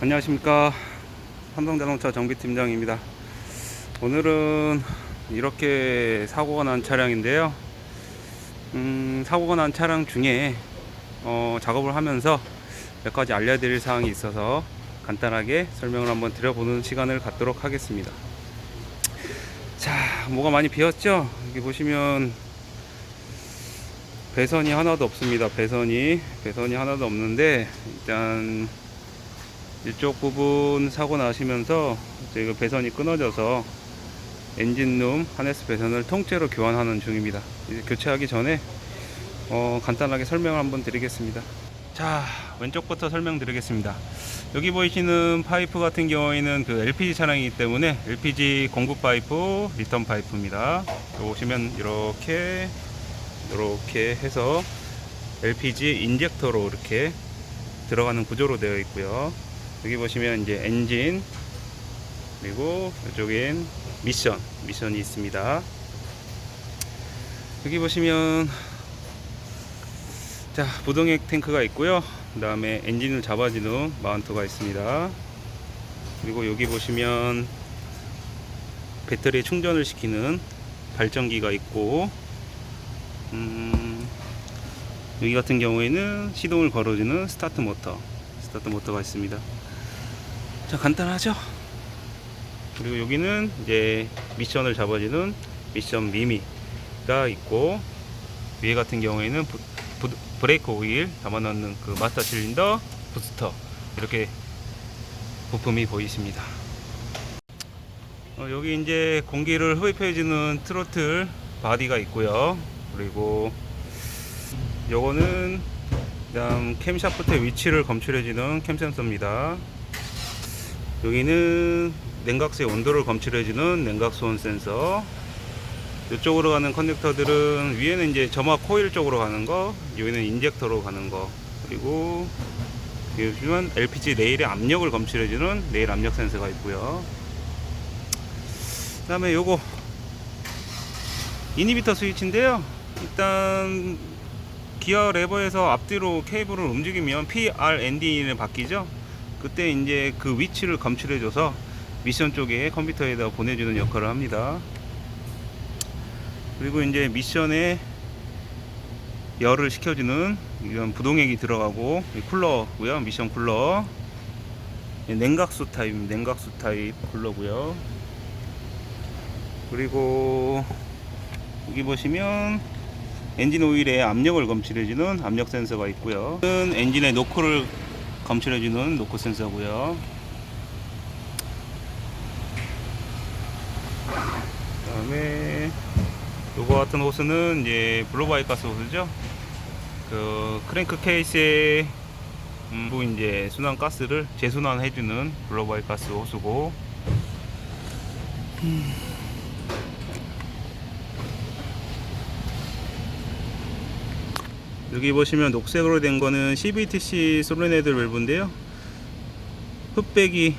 안녕하십니까. 삼성자동차 정비팀장입니다. 오늘은 이렇게 사고가 난 차량인데요. 음, 사고가 난 차량 중에 어, 작업을 하면서 몇 가지 알려드릴 사항이 있어서 간단하게 설명을 한번 드려보는 시간을 갖도록 하겠습니다. 자 뭐가 많이 비었죠? 여기 보시면 배선이 하나도 없습니다. 배선이 배선이 하나도 없는데 일단 이쪽 부분 사고 나시면서 저희가 배선이 끊어져서 엔진룸 하네스 배선을 통째로 교환하는 중입니다. 이제 교체하기 전에 어, 간단하게 설명을 한번 드리겠습니다. 자 왼쪽부터 설명드리겠습니다. 여기 보이시는 파이프 같은 경우에는 그 LPG 차량이기 때문에 LPG 공급 파이프, 리턴 파이프입니다. 보시면 이렇게 이렇게 해서 LPG 인젝터로 이렇게 들어가는 구조로 되어 있고요. 여기 보시면 이제 엔진 그리고 이쪽엔 미션 미션이 있습니다. 여기 보시면 자 부동액 탱크가 있고요. 그 다음에 엔진을 잡아주는 마운트가 있습니다. 그리고 여기 보시면 배터리 충전을 시키는 발전기가 있고 음, 여기 같은 경우에는 시동을 걸어주는 스타트 모터 스타트 모터가 있습니다. 자 간단하죠? 그리고 여기는 이제 미션을 잡아주는 미션 미미가 있고 위에 같은 경우에는 부, 부, 브레이크 오일 담아넣는 그 마스터 실린더 부스터 이렇게 부품이 보이십니다. 어, 여기 이제 공기를 흡입해주는 트로틀 바디가 있고요. 그리고 요거는 그다음 캠샤프트의 위치를 검출해주는 캠 센서입니다 여기는 냉각수의 온도를 검출해주는 냉각수온 센서. 이쪽으로 가는 커넥터들은 위에는 이제 점화 코일 쪽으로 가는 거 여기는 인젝터로 가는 거. 그리고 요즘은 LPG 레일의 압력을 검출해주는 레일 압력 센서가 있고요. 그 다음에 요거 이니비터 스위치인데요. 일단 기어 레버에서 앞뒤로 케이블을 움직이면 PRND는 바뀌죠 그때 이제 그 위치를 검출해 줘서 미션 쪽에 컴퓨터에다 보내주는 역할을 합니다. 그리고 이제 미션에 열을 식혀주는 이런 부동액이 들어가고 이 쿨러고요. 미션 쿨러. 냉각수 타입, 냉각수 타입 쿨러고요. 그리고 여기 보시면 엔진 오일의 압력을 검출해주는 압력 센서가 있고요. 엔진의 노크를 검출해주는 노크 센서고요. 그 다음에 요거 같은 호스는 이제 블로바이 가스 호스죠. 그 크랭크 케이스에 음, 부 이제 순환 가스를 재순환해주는 블로바이 가스 호스고. 여기 보시면 녹색으로 된 거는 CVTC 솔레네드 밸브인데요. 흡배기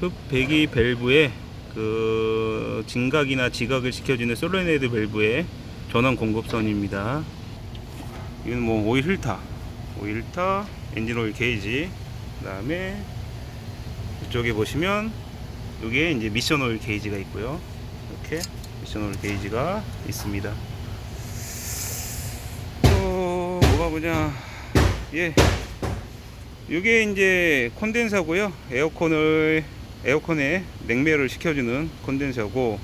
흡배기 밸브에 그 진각이나 지각을 시켜주는 솔레네드 밸브의 전원 공급선입니다. 이건 뭐 오일 필터, 오일 필터, 엔진 오일 게이지, 그다음에 이쪽에 보시면 이게 이제 미션 오일 게이지가 있고요. 이렇게 미션 오일 게이지가 있습니다. 또 뭐가 보냐? 예. 이게 이제 콘덴서고요. 에어컨을 에어컨에 냉매를 시켜주는 콘덴서고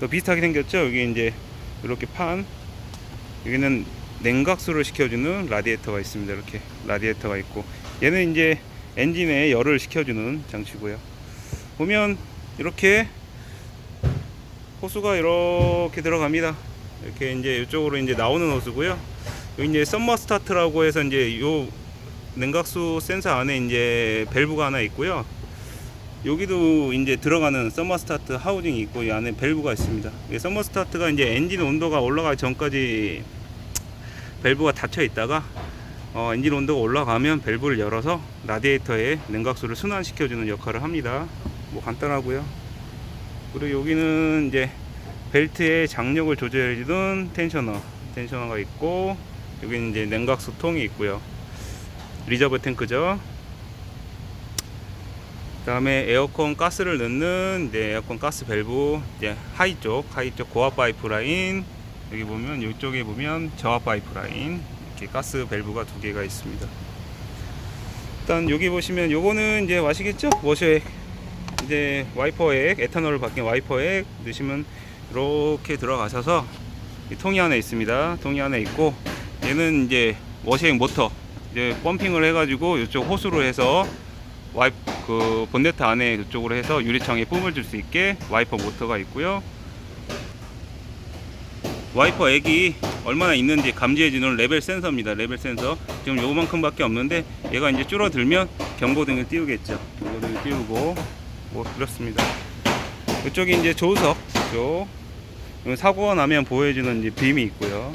또 비슷하게 생겼죠. 여기 이제 이렇게 판 여기는 냉각수를 시켜주는 라디에이터가 있습니다. 이렇게 라디에이터가 있고 얘는 이제 엔진에 열을 시켜주는 장치고요. 보면 이렇게 호수가 이렇게 들어갑니다. 이렇게 이제 이쪽으로 이제 나오는 호수고요. 이제 썸머 스타트라고 해서 이제 요 냉각수 센서 안에 이제 밸브가 하나 있고요. 여기도 이제 들어가는 썸머 스타트 하우징이 있고 이 안에 밸브가 있습니다. 이 썸머 스타트가 이제 엔진 온도가 올라가기 전까지 밸브가 닫혀 있다가 어, 엔진 온도가 올라가면 밸브를 열어서 라디에이터에 냉각수를 순환시켜 주는 역할을 합니다. 뭐 간단하고요. 그리고 여기는 이제 벨트의 장력을 조절해주는 텐셔너, 텐셔너가 있고 여기는 이제 냉각수 통이 있고요. 리저브 탱크죠. 그다음에 에어컨 가스를 넣는 이제 에어컨 가스 밸브 이제 하이 쪽 하이 쪽 고압 파이프 라인 여기 보면 이쪽에 보면 저압 파이프 라인 이렇게 가스 밸브가 두 개가 있습니다. 일단 여기 보시면 요거는 이제 아시겠죠? 워셔액 이제 와이퍼액 에탄올을 바뀐 와이퍼액 넣으시면 이렇게 들어가셔서 이 통이 하나 있습니다. 통이 하나 있고 얘는 이제 워셔액 모터 이제 펌핑을 해가지고 이쪽 호수로 해서 와이 그 본네트 안에 이쪽으로 해서 유리창에 뿜을 줄 수 있게 와이퍼 모터가 있고요. 와이퍼 액이 얼마나 있는지 감지해 주는 레벨 센서입니다. 레벨 센서. 지금 요만큼밖에 없는데 얘가 이제 줄어들면 경고등을 띄우겠죠. 경고등을 띄우고 뭐 그렇습니다. 이쪽이 이제 조수석 쪽 여기 사고가 나면 보여주는 이제 빔이 있고요.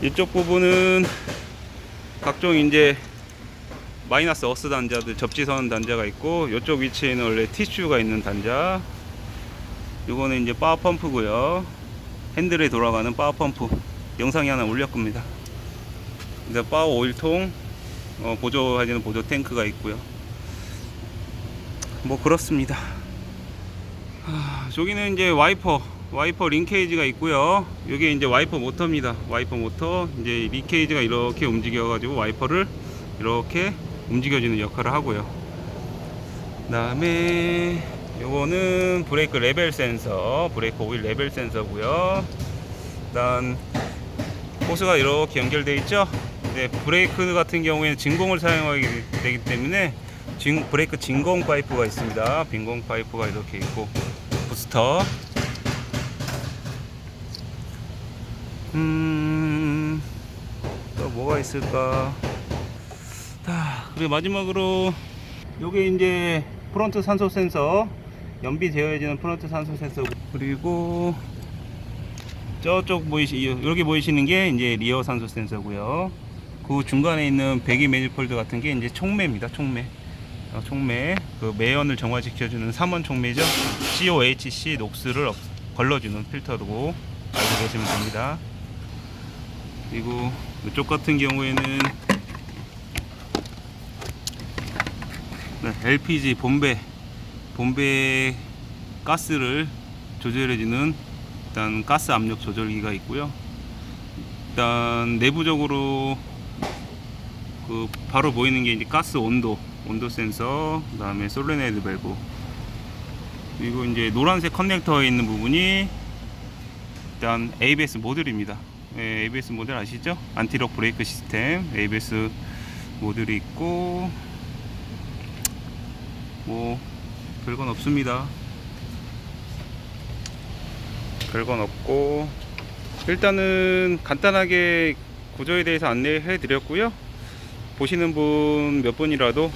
이쪽 부분은 각종 이제 마이너스 어스 단자들 접지선 단자가 있고 이쪽 위치에는 원래 티슈가 있는 단자. 요거는 이제 파워 펌프고요. 핸들에 돌아가는 파워 펌프. 영상이 하나 올렸 겁니다. 이제 파워 오일통 어, 보조해주는 보조 탱크가 있고요. 뭐 그렇습니다. 아, 저기는 이제 와이퍼 와이퍼 링케이지가 있고요. 이게 이제 와이퍼 모터입니다. 와이퍼 모터. 이제 링케이지가 이렇게 움직여 가지고 와이퍼를 이렇게 움직여주는 역할을 하고요. 그 다음에 요거는 브레이크 레벨 센서 브레이크 오일 레벨 센서고요. 일단 호스가 이렇게 연결되어 있죠? 이제 브레이크 같은 경우에는 진공을 사용하게 되기 때문에 진, 브레이크 진공 파이프가 있습니다. 빈공 파이프가 이렇게 있고 부스터 음, 또 뭐가 있을까? 자, 그리고 마지막으로 요게 이제 프론트 산소 센서 연비되어지는 프론트 산소 센서 그리고 저쪽 보이시 여기 보이시는 게 이제 리어 산소 센서고요. 그 중간에 있는 배기 매니폴드 같은 게 이제 총매입니다. 총매. 어, 총매 그 매연을 정화시켜주는 3원 총매죠. COHC 녹스를 없- 걸러주는 필터로 알고 계시면 됩니다. 그리고 이쪽 같은 경우에는 네, LPG 본배 본배 가스를 조절해주는 일단 가스 압력 조절기가 있고요. 일단 내부적으로 그 바로 보이는 게 이제 가스 온도 온도 센서 그다음에 솔레네이드 밸브 그리고 이제 노란색 커넥터에 있는 부분이 일단 ABS 모듈입니다. 예, ABS 모듈 아시죠? 안티럭 브레이크 시스템 ABS 모듈이 있고 뭐 별건 없습니다. 별건 없고 일단은 간단하게 구조에 대해서 안내해 드렸고요. 보시는 분 몇 분이라도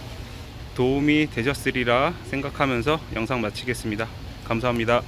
도움이 되셨으리라 생각하면서 영상 마치겠습니다. 감사합니다.